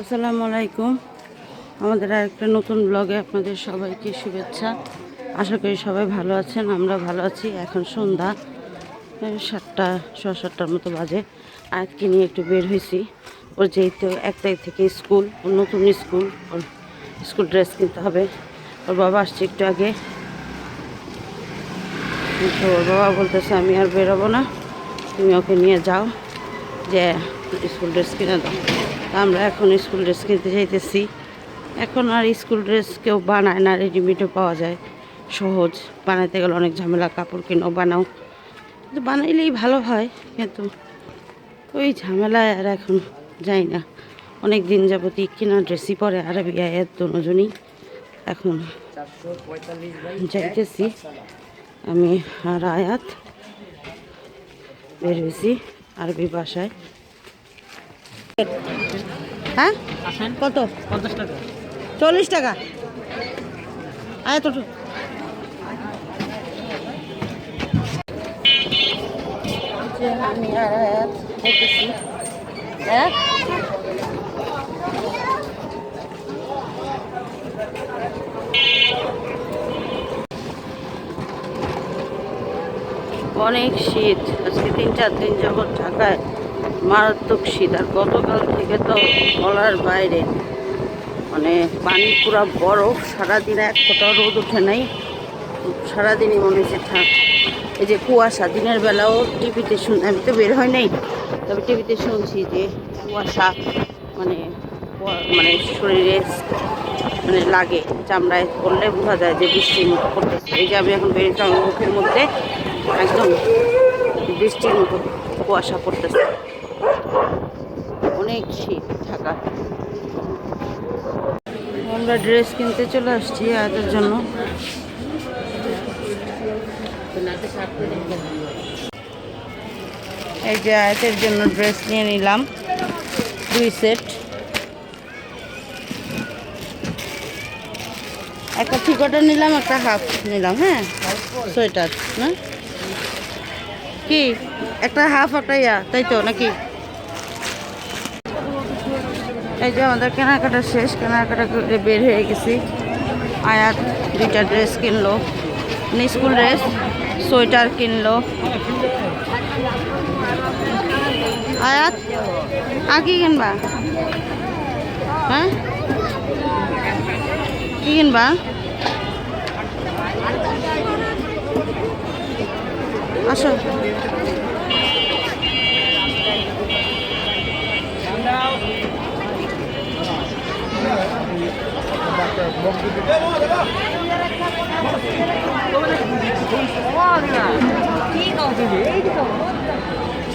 আসসালামু আলাইকুম। আমাদের আরেকটা নতুন ব্লগে আপনাদের সবাইকে শুভেচ্ছা। আশা করি সবাই ভালো আছেন, আমরা ভালো আছি। এখন সন্ধ্যা সাতটা ছ সাতটার মতো বাজে। আজকে নিয়ে একটু বের হয়েছি। ওর যেহেতু এক তারিখ থেকে স্কুল, ওর নতুন স্কুল, ওর স্কুল ড্রেস কিনতে হবে। ওর বাবা আসছে একটু আগে। ওর বাবা বলতেছে, আমি আর বেরোবো না। তুমি ওকে নিয়ে যাও যে স্কুল ড্রেস কিনে দাও। আমরা এখন স্কুল ড্রেস কিনতে যাইতেছি। এখন আর স্কুল ড্রেস কেউ বানায় না রেডিমেডও পাওয়া যায়। সহজ, বানাইতে গেলে অনেক ঝামেলা, কাপড় কিনো বানাও। কিন্তু বানাইলেই ভালো হয়, কিন্তু ওই ঝামেলায় আর এখন যাই না। অনেক দিন যাবতই কিনা ড্রেসই পরে আর বিয়ের দুজনই। এখন যাইতেছি। আমি আর আয়াত বের হয়েছি আরবি বাসায় হ্যাঁ? কত? পঞ্চাশ টাকা। চল্লিশ টাকা। আয় তো। আমি আর হ্যাঁ অনেক শীত। আজকে তিন চার দিন যখন ঢাকায়। মারাত্মক শীত। আর গতকাল থেকে তো বলার বাইরে। মানে পানি পুরো বরফ, সারাদিন এক ফোঁটা রোদ ওঠে নাই। সারাদিনই মনে হচ্ছে ঠাক এই যে কুয়াশা, দিনের বেলাও টিভিতে শুন, আমি তো বের হয় নাই। তবে টিভিতে শুনছি যে কুয়াশা মানে মানে শরীরে মানে লাগে। চামড়ায় পড়লে বোঝা যায় যে বৃষ্টির মতো পড়তেছে। এই যে আমি এখন বেরিয়েছি মুখের মধ্যে, একদম বৃষ্টির মতো। কুয়াশা পড়তেছে। অনেক শীত ঢাকা আমরা ড্রেস কিনতে চলে আসছি আয়াতের জন্য। এই যে আয়াতের জন্য ড্রেস নিয়ে নিলাম। দুই সেট। একটা থিকটা নিলাম, একটা হাফ নিলাম হ্যাঁ? সোয়েটার, না? কি? একটা হাফ একটা ইয়া, তাই তো, নাকি? এই যে আমাদের কেনাকাটা শেষ, কেনাকাটা করে বের হয়ে গেছি। আয়াত দুইটা ড্রেস কিনলো মানে স্কুল ড্রেস সোয়েটার কিনলো। আয়াত, আর কি কিনবা? হ্যাঁ? কি কিনবা? আসো।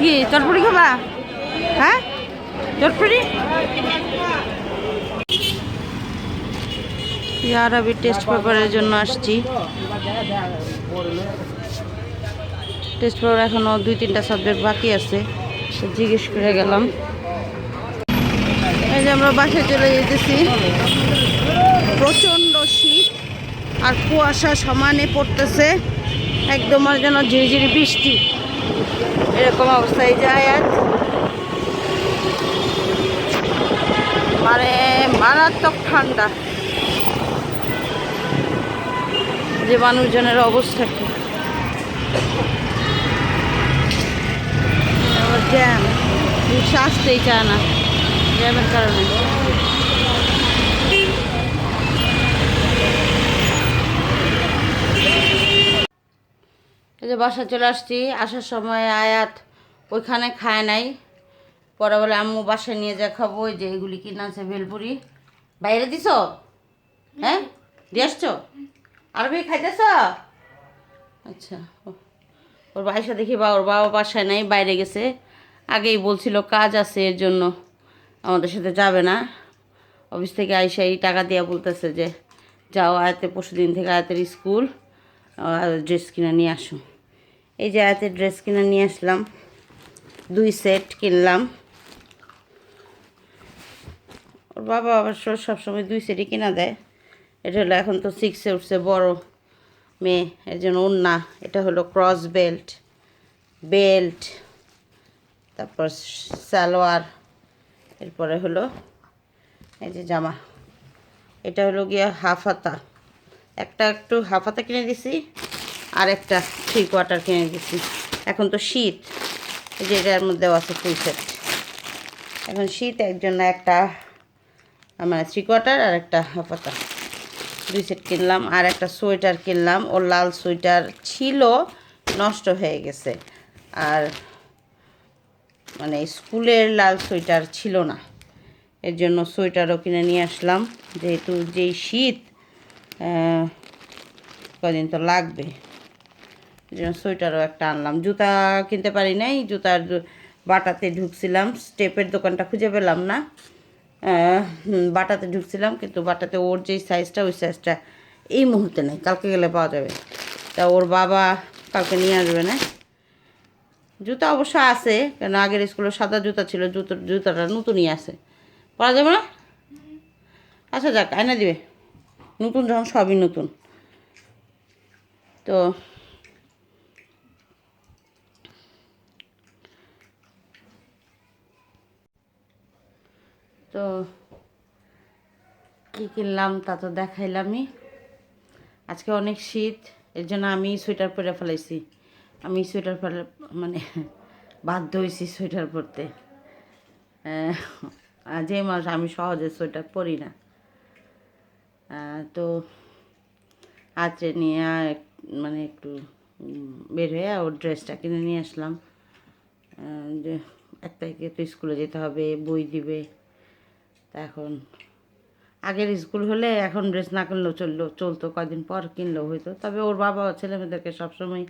কি, চটপটি খাবা? হ্যাঁ? চটপটি? আরবি টেস্ট পেপারের জন্য আসছি। টেস্ট পেপার এখনও দুই, তিনটা সাবজেক্ট বাকি আছে। জিজ্ঞেস করে গেলাম। এই যে আমরা বাসায় চলে যেতেছি। প্রচণ্ড শীত আর কুয়াশা সমানে পড়তেছে। একদম আর যেন ঝিরিঝিরি বৃষ্টি। এরকম অবস্থায় যায় আজ মানে মারাত্মক ঠান্ডা। যে মানুষজনের অবস্থা কি? জ্যাম আসতেই চায় না। জ্যামের কারণে। এই যে বাসা চলে আসছি, আসার সময় আয়াত ওইখানে খায় নাই। পরে বলে, আম্মু বাসায় নিয়ে যা খাব ওই যে এগুলি কিনা আছে ভেলপুরি। বাইরে দিছ? হ্যাঁ দিয়ে আসছো? আরবি খাইতেছ? আচ্ছা ওর বাসা দেখি বা, ওর বাবা বাসায় নাই, বাইরে গেছে। আগেই বলছিল কাজ আছে, এর জন্য আমাদের সাথে যাবে না। অফিস থেকে আইসা এই টাকা দিয়ে বলতেছে যে, যাও আয়াতে পরশু দিন থেকে আয়াতের স্কুল ড্রেস কিনে নিয়ে আসো। এই যে আয়াতের ড্রেস কিনে নিয়ে আসলাম। দুই সেট কিনলাম। ওর বাবা অবশ্য সবসময় দুই সেটই কিনা দেয়। এটা হলো এখন তো সিক্সে উঠছে বড় মেয়ে, এর জন্য ওন্না এটা হলো ক্রস বেল্ট বেল্ট তারপর সালোয়ার, এরপরে হলো এই যে জামা। এটা হলো গিয়া হাফ হাতা। একটা একটু হাফ হাতা কিনে দিছি আর একটা থ্রি কোয়ার্টার কিনে দিছি। এখন তো শীত যে এটার মধ্যেও আছে ফুল সেট এখন শীত একজন একটা মানে থ্রি কোয়ার্টার আর একটা হাফ হাতা দুই সেট কিনলাম, আর একটা সোয়েটার কিনলাম। ওর লাল সোয়েটার ছিল, নষ্ট হয়ে গেছে। আর মানে স্কুলের লাল সোয়েটার ছিল না। এর জন্য সোয়েটারও কিনে নিয়ে আসলাম। যেহেতু যেই শীত কদিন তো লাগবে। সোয়েটারও একটা আনলাম। জুতা কিনতে পারি নাই, জুতার বাটাতে ঢুকছিলাম, স্টেপের দোকানটা খুঁজে পেলাম না। বাটাতে ঢুকছিলাম, কিন্তু বাটাতে ওর যেই সাইজটা ওই সাইজটা এই মুহূর্তে নেই, কালকে গেলে পাওয়া যাবে। তা ওর বাবা কালকে নিয়ে আসবে না। জুতা অবশ্য আছে, কেন আগের স্কুলে সাদা জুতা ছিল, জুতো জুতাটা নতুনই আছে। পরা যাবে না? আচ্ছা যাক, আয়না দিবে। নতুন যখন, সবই নতুন। তো তো কী কিনলাম তা তো দেখাইলামই। আজকে অনেক শীত, এর জন্য আমি সোয়েটার পরে ফেলাইছি। আমি সোয়েটার পরে মানে বাধ্য হয়েছি সোয়েটার পরতে। যে মাস আমি সহজে সোয়েটার পরি না। তো আত্রে নিয়ে মানে একটু বের হয়ে ওর ড্রেসটা কিনে নিয়ে আসলাম। যে এক তারিখে তো স্কুলে যেতে হবে, বই দিবে। তা এখন আগের স্কুল হলে এখন ড্রেস না কিনলেও চলল চলতো কদিন পর কিনলেও হইতো তবে ওর বাবা ছেলে মেয়েদেরকে সবসময়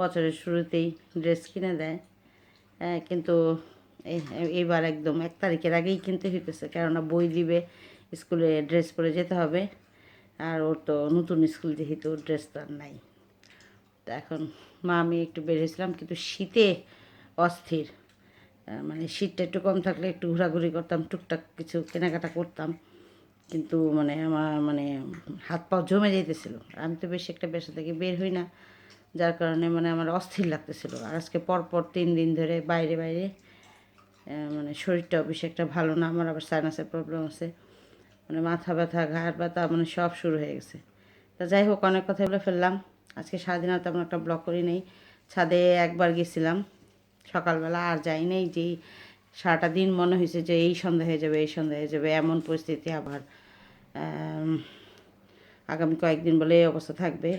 বছরের শুরুতেই ড্রেস কিনে দেয়। হ্যাঁ, কিন্তু এইবার একদম এক তারিখের আগেই কিনতে হইতেছে কেননা বই দিবে স্কুলে ড্রেস পরে যেতে হবে। আর ওর তো নতুন স্কুল যেহেতু ড্রেস তো আর নাই। তা এখন মা আমি একটু বেরিয়েছিলাম কিন্তু শীতে অস্থির। মানে শীতটা একটু কম থাকলে একটু ঘোরাঘুরি করতাম, টুকটাক কিছু কেনাকাটা করতাম। কিন্তু মানে আমার মানে হাত পা জমে যাইতেছিল। আমি তো বেশি একটা বেসা থেকে বের হই না, যার কারণে মানে আমার অস্থির লাগতেছিল। আর আজকে পরপর তিন দিন ধরে বাইরে বাইরে মানে শরীরটাও বেশি একটা ভালো না, আমার আবার সাইনাসের প্রবলেম আছে। মানে মাথা ব্যথা, ঘাড় ব্যথা মানে সব শুরু হয়ে গেছে। তা যাই হোক, অনেক কথা বলে ফেললাম। আজকে সারাদিন আর তেমন একটা ব্লগ করি নেই। ছাদে একবার গেছিলাম। সকালবেলা আর যাই নাই যে সারাটা দিন মনে হয়েছে যে এই সন্ধ্যা হয়ে যাবে, এই সন্ধ্যা হয়ে যাবে, এমন পরিস্থিতি আবার আগামী কয়েকদিন বলে এই অবস্থা থাকবে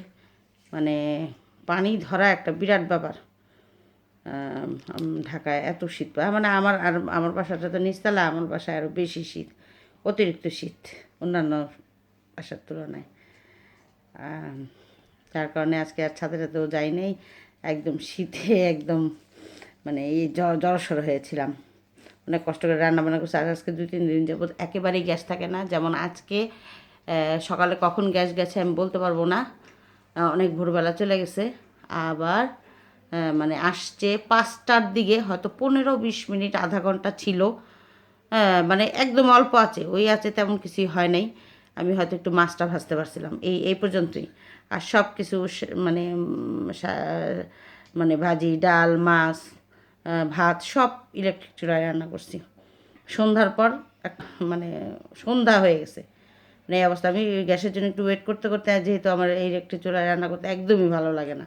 মানে পানি ধরা একটা বিরাট ব্যাপার ঢাকায় এত শীত। মানে আমার আর আমার বাসাটা তো নিচতলা, আমার বাসায় আরও বেশি শীত, অতিরিক্ত শীত অন্যান্য বাসার তুলনায় তার কারণে আজকে আর ছাদের হাতেও যাই নেই, একদম শীতে একদম মানে এই জড়সড় হয়েছিলাম। অনেক কষ্ট করে রান্না বান্না করছি আজকে দুই, তিন দিন যাবত একেবারেই গ্যাস থাকে না। যেমন আজকে সকালে কখন গ্যাস গেছে আমি বলতে পারব না। অনেক ভোরবেলা চলে গেছে। আবার মানে আসছে পাঁচটার দিকে, হয়তো পনেরো বিশ মিনিট, আধা ঘণ্টা ছিল। মানে একদম অল্প আছে। ওই আছে তেমন কিছুই হয় নাই। আমি হয়তো একটু মাছটা ভাজতে পারছিলাম। এই এই পর্যন্তই। আর সব কিছু মানে মানে ভাজি, ডাল, মাছ ভাত সব ইলেকট্রিক চুলায় রান্না করছি। সন্ধ্যার পর এক- মানে সন্ধ্যা হয়ে গেছে। মানে এই অবস্থা। আমি গ্যাসের জন্য একটু ওয়েট করতে করতে যেহেতু আমার এই ইলেকট্রিক চুলায় রান্না করতে একদমই ভালো লাগে না।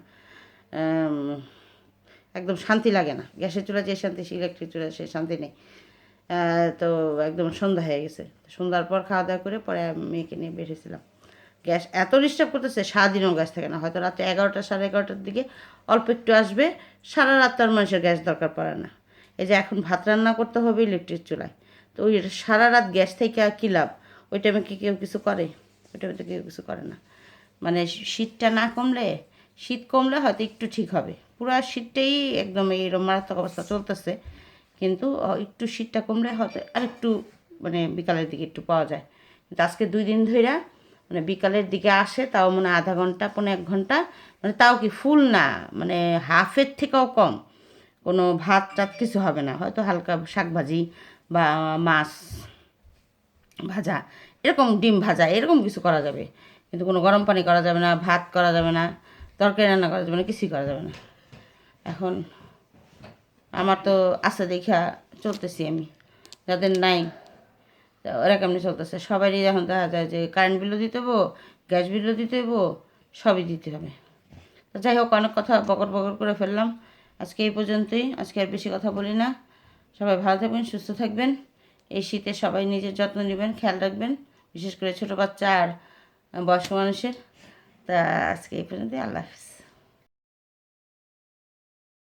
একদম শান্তি লাগে না। গ্যাসের চুলা যে শান্তি সে ইলেকট্রিক চুলা সে শান্তি নেই। তো একদম সন্ধ্যা হয়ে গেছে। সন্ধ্যার পর খাওয়া দাওয়া করে পরে মেয়েকে নিয়ে বেরিয়েছিলাম গ্যাস এত ডিস্টার্ব করতেছে, সারাদিনও গ্যাস থাকে না। হয়তো রাতে এগারোটা, সাড়ে এগারোটার দিকে অল্প একটু আসবে, সারা রাত তার মানুষের গ্যাস দরকার পড়ে না। এই যে এখন ভাত রান্না করতে হবে ইলেকট্রিক চুলায়। তো ওই সারা রাত গ্যাস থেকে আর কী লাভ? ওই টাইমে কি কেউ কিছু করে? ওই টাইমে তো কেউ কিছু করে না। মানে শীতটা না কমলে, শীত কমলে হয়তো একটু ঠিক হবে। পুরো শীতটাই একদম এইরকম মারাত্মক অবস্থা চলতেছে। কিন্তু একটু শীতটা কমলে হয়তো আর একটু মানে বিকালের দিকে একটু পাওয়া যায়। কিন্তু আজকে দুই দিন ধরে মানে বিকালের দিকে আসে, তাও মানে আধা ঘণ্টা পনেরো এক ঘণ্টা। মানে তাও কি ফুল না মানে হাফের থেকেও কম। কোনো ভাত টাত কিছু হবে না, হয়তো হালকা শাক ভাজি বা মাছ ভাজা, এরকম ডিম ভাজা, এরকম কিছু করা যাবে। কিন্তু কোনো গরম পানি করা যাবে না, ভাত করা যাবে না, তরকারি রান্না করা যাবে না, কিছুই করা যাবে না। এখন আমার তো আশা দেখা, চলতেছি আমি। যাদের নাই ওরা কেমনি চলতেছে? সবারই এখন দেখা যায় যে কারেন্ট বিলও দিতে হব গ্যাস বিলও দিতে হব, সবই দিতে হবে। তো যাই হোক, অনেক কথা বকর বকর করে ফেললাম। আজকে এই পর্যন্তই। আজকে আর বেশি কথা বলি না। সবাই ভালো থাকবেন, সুস্থ থাকবেন। এই শীতে সবাই নিজের যত্ন নেবেন, খেয়াল রাখবেন, বিশেষ করে ছোটো বাচ্চা আর বয়স্ক মানুষের। তা আজকে এই পর্যন্তই। আল্লাহ হাফিজ।